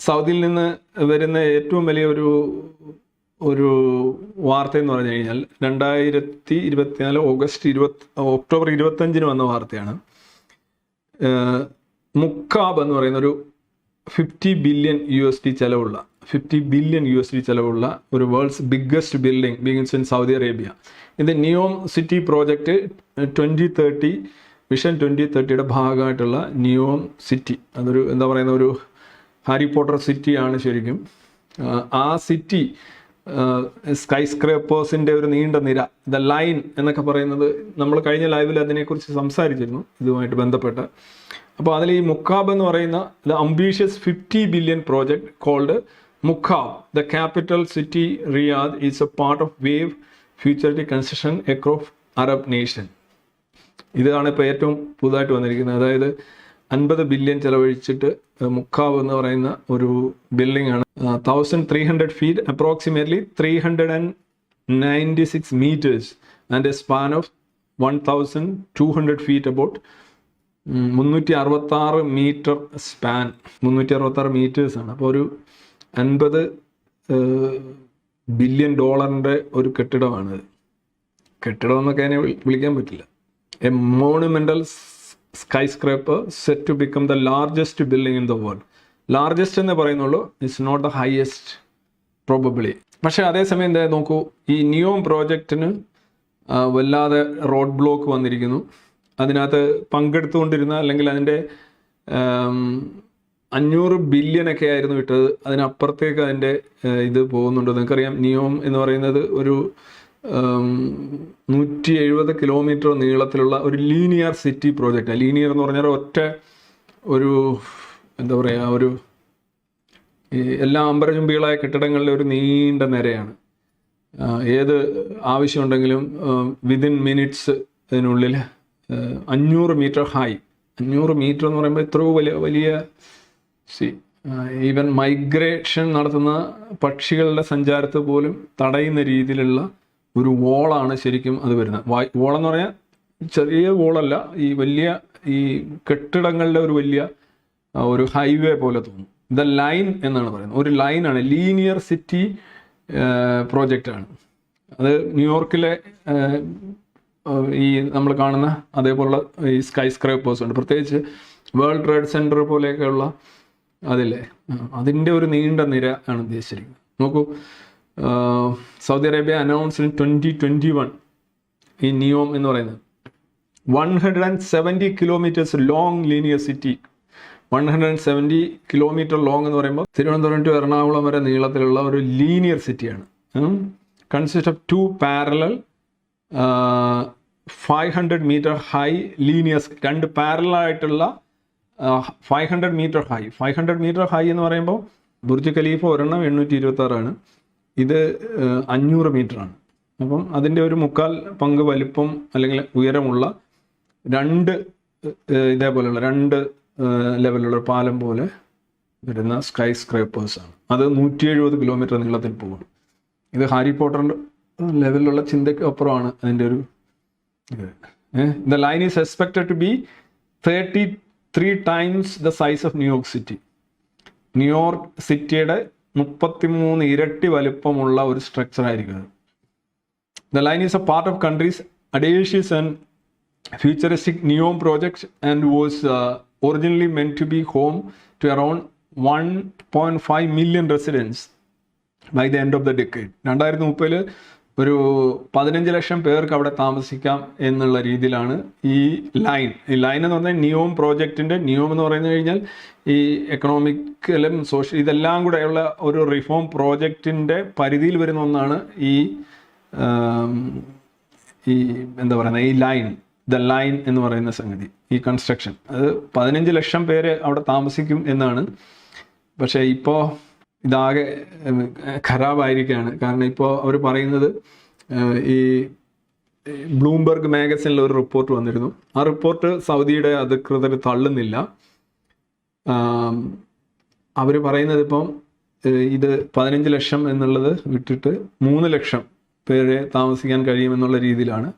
സൗദിയിൽ നിന്ന് വരുന്ന ഏറ്റവും വലിയ ഒരു ഒരു വാർത്ത എന്ന് പറഞ്ഞു കഴിഞ്ഞാൽ രണ്ടായിരത്തി ഇരുപത്തിനാല് ഓഗസ്റ്റ് ഇരുപത്തി ഒക്ടോബർ ഇരുപത്തഞ്ചിന് വന്ന വാർത്തയാണ്. മുക്കാബ് എന്ന് പറയുന്ന ഒരു fifty billion U S D ചെലവുള്ള fifty billion U S D ചെലവുള്ള ഒരു world's biggest building begins in Saudi Arabia. ഇത് Neom city project twenty thirty vision twenty തേർട്ടിയുടെ ഭാഗമായിട്ടുള്ള നിയോം സിറ്റി. അതൊരു എന്താ പറയുന്ന ഒരു ഹാരി പോട്ടർ സിറ്റിയാണ് ശരിക്കും. ആ, സിറ്റി സ്കൈ സ്ക്രേപ്പേഴ്സിന്റെ ഒരു നീണ്ട നിര ദ ലൈൻ എന്നൊക്കെ പറയുന്നത് നമ്മൾ കഴിഞ്ഞ ലൈവിൽ അതിനെക്കുറിച്ച് സംസാരിച്ചിരുന്നു ഇതുമായിട്ട് ബന്ധപ്പെട്ട്. അപ്പോൾ അതിൽ ഈ മുക്കാബ് എന്ന് പറയുന്ന the ambitious fifty billion project called Mukaab the capital city Riyadh is a part of wave futurity construction across Arab nation. ഇതാണ് ഇപ്പോൾ ഏറ്റവും പുതുതായിട്ട് വന്നിരിക്കുന്നത്. അതായത് അൻപത് ബില്യൺ ചെലവഴിച്ചിട്ട് മുക്കാവ് എന്ന് പറയുന്ന ഒരു ബിൽഡിംഗ് ആണ് thousand three hundred feet approximately three hundred and ninety six metres and a span of one thousand two hundred feet about മുന്നൂറ്റി അറുപത്താറ് മീറ്റർ സ്പാൻ മുന്നൂറ്റി അറുപത്താറ് മീറ്റേഴ്സ് ആണ്. അപ്പോൾ ഒരു അൻപത് ബില്യൺ ഡോളറിന്റെ ഒരു കെട്ടിടമാണ് കെട്ടിടം എന്നൊക്കെ അതിനെ വിളിക്കാൻ പറ്റില്ല. A monumental skyscraper set to become the largest building in the world largest എന്ന് പറയുന്നുള്ളൂ it's not the highest probably പക്ഷേ അതേസമയം എന്താ നോക്കൂ ഈ നിയോം പ്രോജക്റ്റിന് വല്ലാതെ റോഡ് ബ്ലോക്ക് വന്നിരിക്കുന്നു. അതിനകത്ത് പങ്കെടുത്തുകൊണ്ടിരുന്ന അല്ലെങ്കിൽ അതിന്റെ അഞ്ഞൂറ് ബില്യൺ ഒക്കെ ആയിരുന്നു ഇട്ടത്. അതിനപ്പുറത്തേക്ക് അതിന്റെ ഇത് പോകുന്നുണ്ട്. നിങ്ങൾക്കറിയാം നിയോം എന്ന് പറയുന്നത് ഒരു നൂറ്റി എഴുപത് കിലോമീറ്റർ നീളത്തിലുള്ള ഒരു ലീനിയർ സിറ്റി പ്രോജക്റ്റ്. ലീനിയർ എന്ന് പറഞ്ഞാൽ ഒറ്റ ഒരു എന്താ പറയുക ഒരു എല്ലാ അമ്പരചുംബികളായ കെട്ടിടങ്ങളിലെ ഒരു നീണ്ട നിരയാണ്. ഏത് ആവശ്യമുണ്ടെങ്കിലും വിതിൻ മിനിറ്റ്സ് ഇതിനുള്ളിൽ അഞ്ഞൂറ് മീറ്റർ ഹൈ അഞ്ഞൂറ് മീറ്റർ എന്ന് പറയുമ്പോൾ ഇത്രയോ വലിയ വലിയ സി ഈവൻ മൈഗ്രേഷൻ നടത്തുന്ന പക്ഷികളുടെ സഞ്ചാരത്തെ പോലും തടയുന്ന രീതിയിലുള്ള ഒരു വോളാണ് ശരിക്കും അത് വരുന്നത്. വായ് വോളെന്ന് പറഞ്ഞാൽ ചെറിയ വോളല്ല ഈ വലിയ ഈ കെട്ടിടങ്ങളുടെ ഒരു വലിയ ഒരു ഹൈവേ പോലെ തോന്നും. ദ ലൈൻ എന്നാണ് പറയുന്നത്. ഒരു ലൈനാണ് ലീനിയർ സിറ്റി പ്രോജക്റ്റാണ് അത് ന്യൂയോർക്കിലെ ഈ നമ്മൾ കാണുന്ന അതേപോലുള്ള ഈ സ്കൈ സ്ക്രൈപ്പേഴ്സ് ഉണ്ട്. പ്രത്യേകിച്ച് വേൾഡ് ട്രേഡ് സെന്റർ പോലെയൊക്കെയുള്ള അതില്ലേ? അതിന്റെ ഒരു നീണ്ട നിര ആണ് ഉദ്ദേശിച്ചിരിക്കുന്നത്. നോക്കൂ Saudi Arabia announced in twenty twenty one ഈ നിയോം എന്ന് പറയുന്നത്. One hundred and seventy kilometres long linear city one hundred and seventy kilometre long എന്ന് പറയുമ്പോൾ തിരുവനന്തപുരം ടു എറണാകുളം വരെ നീളത്തിലുള്ള ഒരു ലീനിയർ സിറ്റിയാണ് consist of two parallel five hundred metre high linears രണ്ട് പാരലൽ ആയിട്ടുള്ള five hundred metre high five hundred metre high എന്ന് പറയുമ്പോൾ ബുർജ് ഖലീഫ ഒരെണ്ണം എണ്ണൂറ്റി ഇരുപത്തി ആറാണ് ഇത് അഞ്ഞൂറ് മീറ്ററാണ്. അപ്പം അതിന്റെ ഒരു മുക്കാൽ പങ്ക് വലിപ്പം അല്ലെങ്കിൽ ഉയരമുള്ള രണ്ട് ഇതേപോലെയുള്ള രണ്ട് ലെവലുള്ള പാലം പോലെ വരുന്ന സ്കൈ സ്ക്രൈപ്പേഴ്സാണ് അത് നൂറ്റി എഴുപത് കിലോമീറ്റർ നീളത്തിൽ പോകും ഇത് ഹാരി പോട്ടറിന്റെ ലെവലിലുള്ള ചിന്തയ്ക്ക് അപ്പുറമാണ് അതിന്റെ ഒരു the line is expected to be thirty three times the size of New York City New York സിറ്റിയുടെ മുപ്പത്തിമൂന്ന് ഇരട്ടി വലുപ്പമുള്ള ഒരു സ്ട്രക്ചർ ആയിരിക്കും the line is a part of country's audacious and futuristic new projects and was originally meant to be home to around one point five million residents by the end of the decade രണ്ടായിരത്തി മുപ്പതിൽ ഒരു പതിനഞ്ച് ലക്ഷം പേർക്ക് അവിടെ താമസിക്കാം എന്നുള്ള രീതിയിലാണ് ഈ ലൈൻ. ഈ ലൈൻ എന്ന് പറഞ്ഞാൽ നിയോം പ്രോജക്റ്റിന്റെ നിയോം എന്ന് പറഞ്ഞു കഴിഞ്ഞാൽ ഈ എക്കണോമിക്കലും സോഷ്യൽ ഇതെല്ലാം കൂടെയുള്ള ഒരു റിഫോം പ്രോജക്റ്റിന്റെ പരിധിയിൽ വരുന്ന ഒന്നാണ് ഈ ഈ എന്താ പറയുന്നത്? ഈ ലൈൻ ദ ലൈൻ എന്ന് പറയുന്ന സംഗതി ഈ കൺസ്ട്രക്ഷൻ അത് പതിനഞ്ച് ലക്ഷം പേര് അവിടെ താമസിക്കും എന്നാണ്. പക്ഷേ ഇപ്പോൾ ഇതാകെ ഖരാബായിരിക്കുകയാണ് കാരണം ഇപ്പോൾ അവർ പറയുന്നത് ഈ ബ്ലൂംബർഗ് മാഗസിനിൽ ഒരു റിപ്പോർട്ട് വന്നിരുന്നു. ആ റിപ്പോർട്ട് സൗദിയുടെ അധികൃതർ തള്ളുന്നില്ല. അവർ പറയുന്നത് ഇപ്പം ഇത് പതിനഞ്ച് ലക്ഷം എന്നുള്ളത് വിട്ടിട്ട് മൂന്ന് ലക്ഷം പേരെ താമസിക്കാൻ കഴിയുമെന്നുള്ള രീതിയിലാണ്.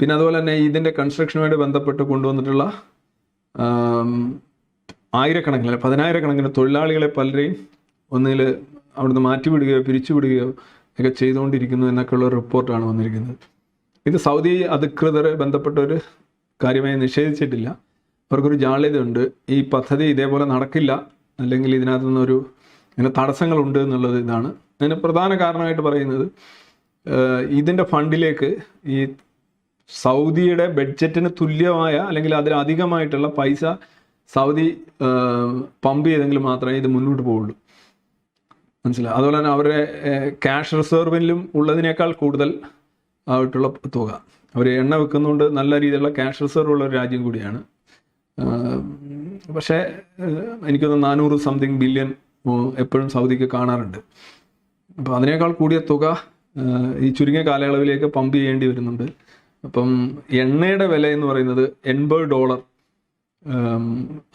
പിന്നെ അതുപോലെ തന്നെ ഇതിന്റെ കൺസ്ട്രക്ഷനുമായിട്ട് ബന്ധപ്പെട്ട് കൊണ്ടുവന്നിട്ടുള്ള ആയിരക്കണക്കിന് പതിനായിരക്കണക്കിന് തൊഴിലാളികളെ പലരെയും ഒന്നിൽ അവിടുന്ന് മാറ്റിവിടുകയോ പിരിച്ചുവിടുകയോ ഒക്കെ ചെയ്തുകൊണ്ടിരിക്കുന്നു എന്നൊക്കെയുള്ള റിപ്പോർട്ടാണ് വന്നിരിക്കുന്നത്. ഇത് സൗദി അധികൃതരെ ബന്ധപ്പെട്ട ഒരു കാര്യമായി നിഷേധിച്ചിട്ടില്ല. അവർക്കൊരു ജാള്യതയുണ്ട്. ഈ പദ്ധതി ഇതേപോലെ നടക്കില്ല. അല്ലെങ്കിൽ ഇതിനകത്തു നിന്നൊരു ഇങ്ങനെ തടസ്സങ്ങളുണ്ട് എന്നുള്ളത് ഇതാണ്. അതിന് പ്രധാന കാരണമായിട്ട് പറയുന്നത് ഇതിന്റെ ഫണ്ടിലേക്ക് ഈ സൗദിയുടെ ബഡ്ജറ്റിന് തുല്യമായ അല്ലെങ്കിൽ അതിലധികമായിട്ടുള്ള പൈസ സൗദി പമ്പ് ചെയ്തെങ്കിൽ മാത്രമേ ഇത് മുന്നോട്ട് പോവുള്ളൂ. മനസ്സിലായി. അതുപോലെ തന്നെ അവരുടെ ക്യാഷ് റിസർവിലും ഉള്ളതിനേക്കാൾ കൂടുതൽ ആയിട്ടുള്ള തുക. അവർ എണ്ണ വെക്കുന്നതുകൊണ്ട് നല്ല രീതിയിലുള്ള ക്യാഷ് റിസർവ് ഉള്ള ഒരു രാജ്യം കൂടിയാണ്. പക്ഷേ എനിക്കൊന്ന് നാനൂറ് സംതിങ് ബില്യൺ എപ്പോഴും സൗദിക്ക് കാണാറുണ്ട്. അപ്പോൾ അതിനേക്കാൾ കൂടിയ തുക ഈ ചുരുങ്ങിയ കാലയളവിലേക്ക് പമ്പ് ചെയ്യേണ്ടി വരുന്നുണ്ട്. അപ്പം എണ്ണയുടെ വില എന്ന് പറയുന്നത് എൺപത് ഡോളർ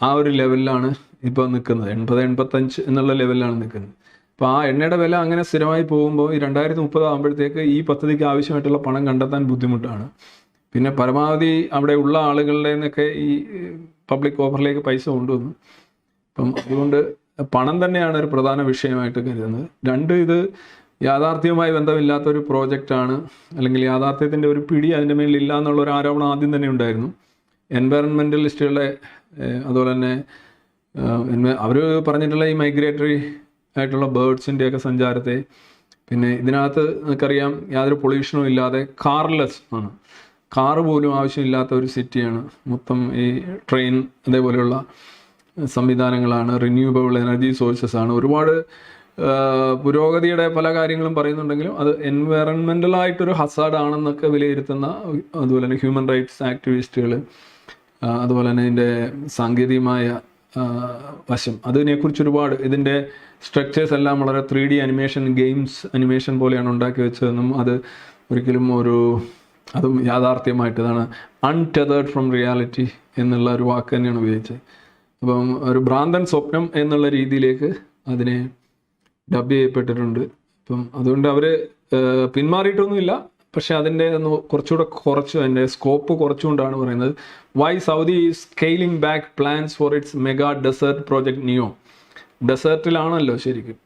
ആ ഒരു ലെവലിലാണ് ഇപ്പോൾ നിൽക്കുന്നത് എൺപത് എൺപത്തഞ്ച് എന്നുള്ള ലെവലിലാണ് നിൽക്കുന്നത് അപ്പോൾ ആ എണ്ണയുടെ വില അങ്ങനെ സ്ഥിരമായി പോകുമ്പോൾ ഈ രണ്ടായിരത്തി മുപ്പത് ആകുമ്പോഴത്തേക്ക് ഈ പദ്ധതിക്ക് ആവശ്യമായിട്ടുള്ള പണം കണ്ടെത്താൻ ബുദ്ധിമുട്ടാണ്. പിന്നെ പരമാവധി അവിടെ ഉള്ള ആളുകളുടെ നിന്നൊക്കെ ഈ പബ്ലിക് ഓഫറിലേക്ക് പൈസ കൊണ്ടുവന്നു. അപ്പം അതുകൊണ്ട് പണം തന്നെയാണ് ഒരു പ്രധാന വിഷയമായിട്ട് കരുതുന്നത്. രണ്ട് ഇത് യാഥാർത്ഥ്യവുമായി ബന്ധമില്ലാത്ത ഒരു പ്രോജക്റ്റാണ്. അല്ലെങ്കിൽ യാഥാർത്ഥ്യത്തിന്റെ ഒരു പിടി അതിന്റെ മേലിൽ ഇല്ല എന്നുള്ള ഒരു ആരോപണം ആദ്യം തന്നെ ഉണ്ടായിരുന്നു. എൻവയറൺമെന്റലിസ്റ്റുകളെ അതുപോലെ തന്നെ അവർ പറഞ്ഞിട്ടുള്ള ഈ മൈഗ്രേറ്ററി ആയിട്ടുള്ള ബേർഡ്സിന്റെയൊക്കെ സഞ്ചാരത്തെ. പിന്നെ ഇതിനകത്ത് നിങ്ങൾക്കറിയാം യാതൊരു പൊല്യൂഷനും ഇല്ലാതെ കാർലെസ് ആണ്. കാറ് പോലും ആവശ്യമില്ലാത്ത ഒരു സിറ്റിയാണ്. മൊത്തം ഈ ട്രെയിൻ അതേപോലെയുള്ള സംവിധാനങ്ങളാണ്. റിന്യൂവബിൾ എനർജി സോഴ്സസ് ആണ്. ഒരുപാട് പുരോഗതിയുടെ പല കാര്യങ്ങളും പറയുന്നുണ്ടെങ്കിലും അത് എൻവയറൺമെന്റലായിട്ടൊരു ഹസാഡ് ആണെന്നൊക്കെ വിലയിരുത്തുന്ന അതുപോലെ തന്നെ ഹ്യൂമൻ റൈറ്റ്സ് ആക്ടിവിസ്റ്റുകൾ അതുപോലെ തന്നെ ഇതിന്റെ സാങ്കേതികമായ വശം. അതിനെക്കുറിച്ച് ഒരുപാട് ഇതിന്റെ സ്ട്രക്ചേഴ്സ് എല്ലാം വളരെ three D animation games animation പോലെയാണ് ഉണ്ടാക്കി വെച്ചതെന്നും അത് ഒരിക്കലും ഒരു അതും യാഥാർത്ഥ്യമായിട്ട് ഇതാണ് അൺടെതേർഡ് ഫ്രം റിയാലിറ്റി എന്നുള്ള ഒരു വാക്ക് തന്നെയാണ് ഉപയോഗിച്ചത്. അപ്പം ഒരു ഭ്രാന്തൻ സ്വപ്നം എന്നുള്ള രീതിയിലേക്ക് അതിനെ ഡബ് ചെയ്യപ്പെട്ടിട്ടുണ്ട്. അപ്പം അതുകൊണ്ട് അവർ പിന്മാറിയിട്ടൊന്നുമില്ല. പക്ഷെ അതിന്റെ കുറച്ചുകൂടെ കുറച്ച് അതിന്റെ സ്കോപ്പ് കുറച്ചുകൊണ്ടാണ് പറയുന്നത്. Why Saudi scaling back plans for its mega desert project Neom ഡെസേർട്ടിലാണല്ലോ ശരിക്കും.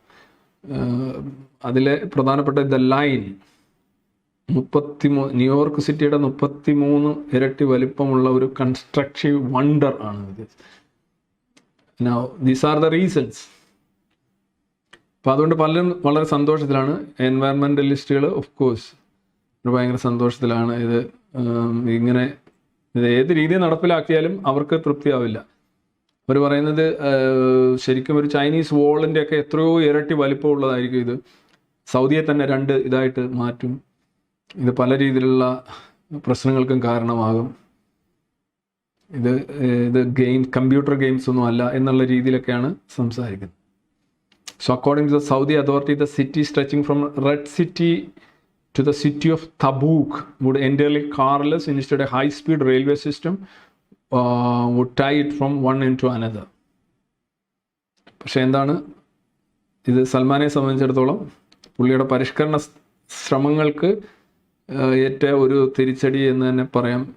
അതിലെ പ്രധാനപ്പെട്ട ദ ലൈൻ മുപ്പത്തി മൂ ന്യൂയോർക്ക് സിറ്റിയുടെ മുപ്പത്തി മൂന്ന് ഇരട്ടി വലിപ്പമുള്ള ഒരു കൺസ്ട്രക്റ്റീവ് വണ്ടർ ആണ് ഇത്. ദീസ് ആർ ദ റീസൺസ് അപ്പോൾ അതുകൊണ്ട് പലരും വളരെ സന്തോഷത്തിലാണ്. എൻവയറമെന്റലിസ്റ്റുകൾ ഓഫ് കോഴ്സ് ഭയങ്കര സന്തോഷത്തിലാണ് ഇത് ഇങ്ങനെ ഇത് ഏത് രീതിയിൽ നടപ്പിലാക്കിയാലും അവർക്ക് തൃപ്തിയാവില്ല. അവർ പറയുന്നത് ശരിക്കും ഒരു ചൈനീസ് വോളിന്റെ ഒക്കെ എത്രയോ ഇരട്ടി വലിപ്പമുള്ളതായിരിക്കും ഇത്. സൗദിയെ തന്നെ രണ്ട് ഇതായിട്ട് മാറ്റും. ഇത് പല രീതിയിലുള്ള പ്രശ്നങ്ങൾക്കും കാരണമാകും. ഇത് ഇത് ഗെയിം കമ്പ്യൂട്ടർ ഗെയിംസ് ഒന്നും അല്ല എന്നുള്ള രീതിയിലൊക്കെയാണ് സംസാരിക്കുന്നത്. So according to the Saudi authority the city stretching from red city to the city of Tabuk would entirely carless instead a high-speed railway system uh, would tie it from one end to another. പക്ഷേ എന്താണ് ഇത് സൽമാനെ സംബന്ധിച്ചിടത്തോളം പുള്ളിയുടെ പരിഷ്കരണ ശ്രമങ്ങൾക്ക് ഏറ്റ ഒരു തിരിച്ചടി എന്ന് തന്നെ പറയാം